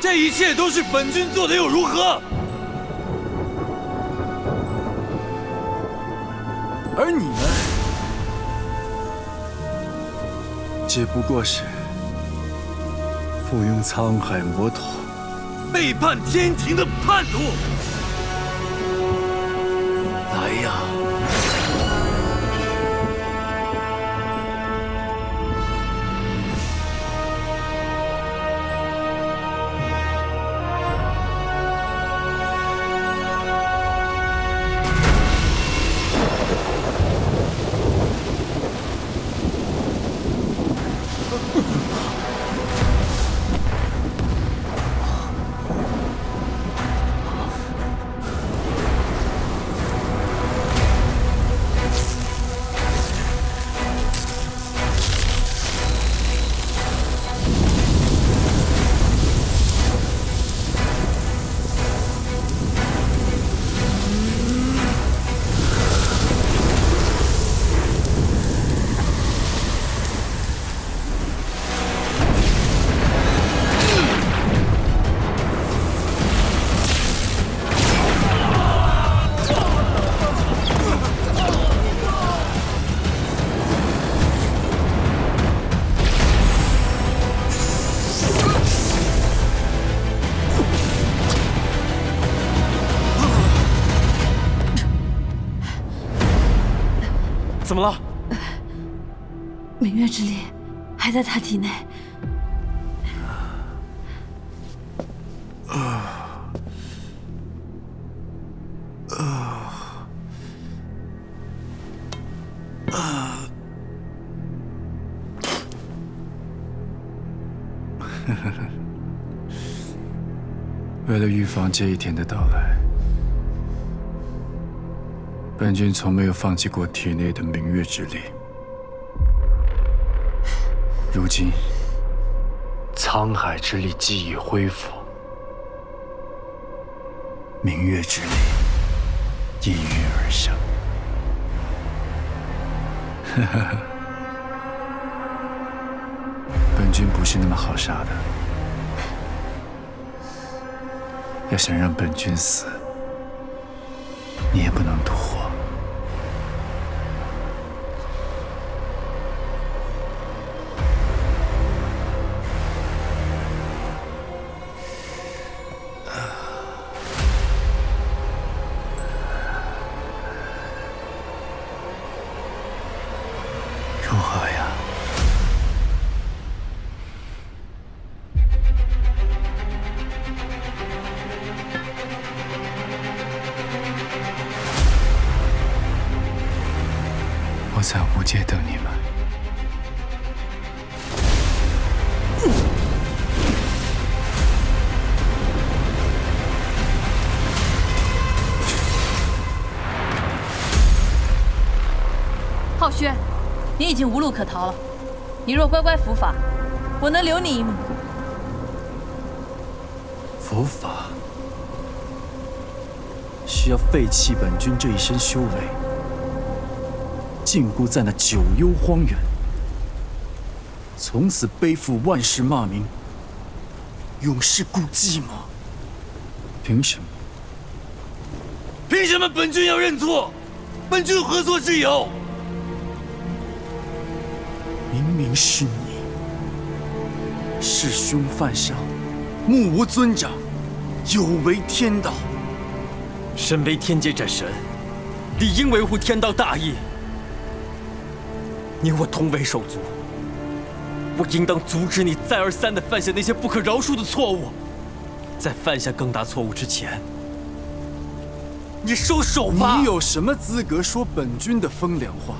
这一切都是本君做的，又如何？而你们，只不过是附庸沧海魔头，背叛天庭的叛徒。Ha ha ha! 怎么了？明月之力还在他体内。为了预防这一天的到来，本君从没有放弃过体内的明月之力。如今，沧海之力既已恢复，明月之力应运而生。哈哈哈，本君不是那么好杀的。要想让本君死，你也不能独活。我在无界等你们。浩轩，你已经无路可逃了。你若乖乖伏法，我能留你一命。伏法需要废弃本君这一身修为，禁锢在那九幽荒原，从此背负万世骂名，永世孤寂吗？凭什么？凭什么本君要认错？本君何错之有？明明是你，弑兄犯上，目无尊长，有违天道。身为天界战神，理应维护天道大义。你我同为手足，我应当阻止你再而三的犯下那些不可饶恕的错误。在犯下更大错误之前，你收手吧！你有什么资格说本君的风凉话？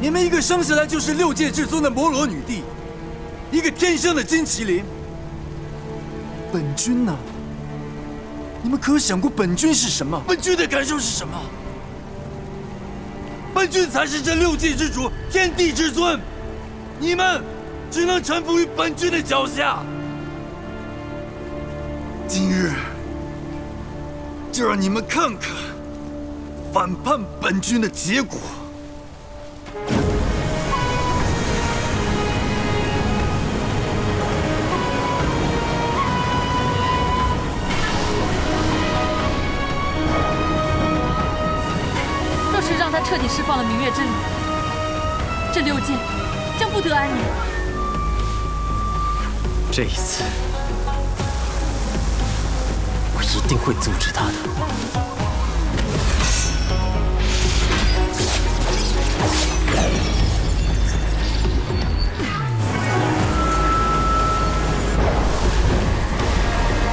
你们一个生下来就是六界至尊的摩罗女帝，一个天生的金麒麟。本君呢？你们可有想过本君是什么？本君的感受是什么？本君才是这六界之主，天地之尊，你们只能臣服于本君的脚下。今日就让你们看看反叛本君的结果。彻底释放了明月之女，这六界将不得安宁。这一次，我一定会阻止他的。